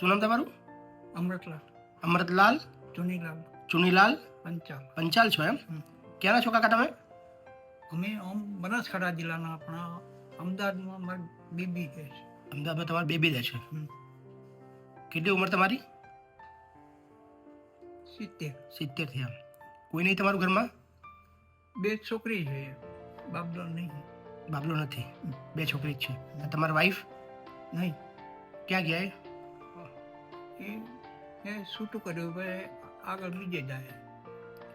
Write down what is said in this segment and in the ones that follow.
શું નામ તમારું અમૃતલાલ અમૃતલાલ ચુનીલાલ ચુનીલાલ પંચાલ પંચાલ છો એમ હમ. ક્યાંના છો કાકા તમે અમે આમ બનાસકાંઠા જિલ્લાના આપણા અમદાવાદમાં મારી બીબી છે. અમદાવાદમાં તમારી બેબી રહે છે? હમ. કેટલી ઉંમર તમારી? સિત્તેર. સિત્તેર થયા કોઈ નહીં તમારું ઘરમાં? બે છોકરી છે. બાબલો નહીં. બાબલો નથી. બે છોકરી જ છે. અને તમારા વાઈફ નહીં. ક્યાં ગયા એ એ છૂટું કર્યું હવે આગળ બીજે જાય.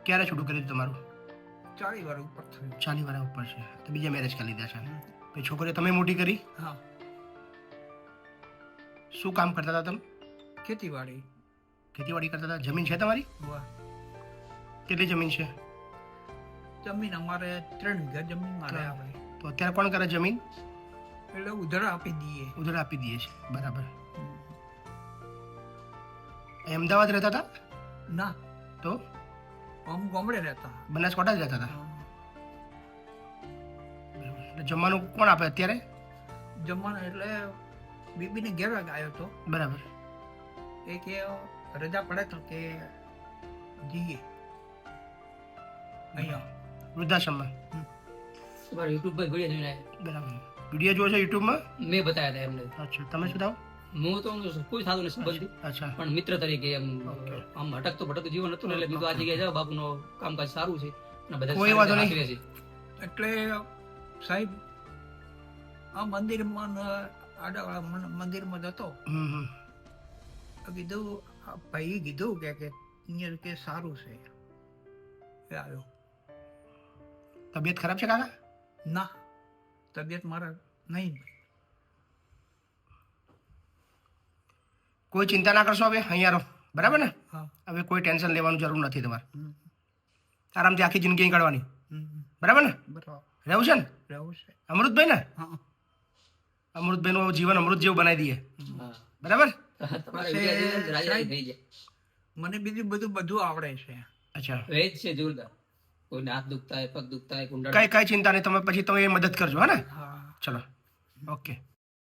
ક્યારે છૂટું કર્યું તમારું? ચાલી વાર ઉપર થયું. ચાલી વાર ઉપર છે. તો બીજા મેરેજ કરી લીધા છે. પછી છોકરીઓ તમે મોટી કરી? હા. શું કામ કરતા હતા તમે? ખેતીવાડી. ખેતીવાડી કરતા હતા. જમીન છે તમારી? વાહ. કેટલી જમીન છે? જમીન અમારે ત્રણ વીઘા જમીન મારે. આવે તો અત્યારે કોણ કરે જમીન? એટલે ઉધર આપી દઈએ. ઉધર આપી દઈએ છે. બરાબર. અમદાવાદ રહેતા હતા? ના. તો? આમ ગામડે રહેતા બનાસકાંઠા જ રહેતા હતા? બરાબર. જમવાનું કોણ આપે અત્યારે? જમવાનું એટલે બીબીને ઘેર આવ્યો હતો બરાબર. એ કે રજા પડે તો કે જઈએ. અહીંયા. વૃદ્ધાશ્રમમાં. તમારે યુટ્યુબ પર વીડિયો જોઈને બરાબર. વીડિયો જોવો છો યુટ્યુબમાં? મેં બતાવ્યા હતા એમને. અચ્છા. તમે શું થાવ હું તો કોઈ સાધુ નથી સંબંધી. પણ મિત્ર તરીકે એમ આમ ભટકતો ભટકતો જીવન હતું ને એટલે બીજું આ જગ્યાએ જાવ બાપુનો કામકાજ સારું છે. અને બધા કોઈ વાંધો નહીં. છે. એટલે સાહેબ આ મંદિરમાં મન- મંદિરમાં જતો કીધું ભાઈ કીધું કે કે અહીંયા કે સારું છે. એ આવ્યો. તબિયત ખરાબ છે કાકા? ના તબિયત મારા નહીં. કોઈ ચિંતા ના કરશો હવે અહીંયા રહો. બરાબર ને? હવે કોઈ ટેન્શન લેવાનું જરૂર નથી તમારે. આરામથી આખી જિંદગી અહીં કાઢવાની. બરાબર ને? રહેવું છે ને? રહેવું છે. અમૃતભાઈ ને? અમૃતભાઈ અમૃતભાઈનું જીવન અમૃત જેવું બનાવી દઈએ. બરાબર? મને બીજું બધું બધું આવડે છે. અચ્છા. વેજ છે જોરદાર. કોઈ નાક દુખતા હોય પગ દુખતા હોય કુંડળ કઈ કઈ ચિંતા નહીં તમે પછી તમે એ મદદ કરજો હા ને? ચલો. ઓકે.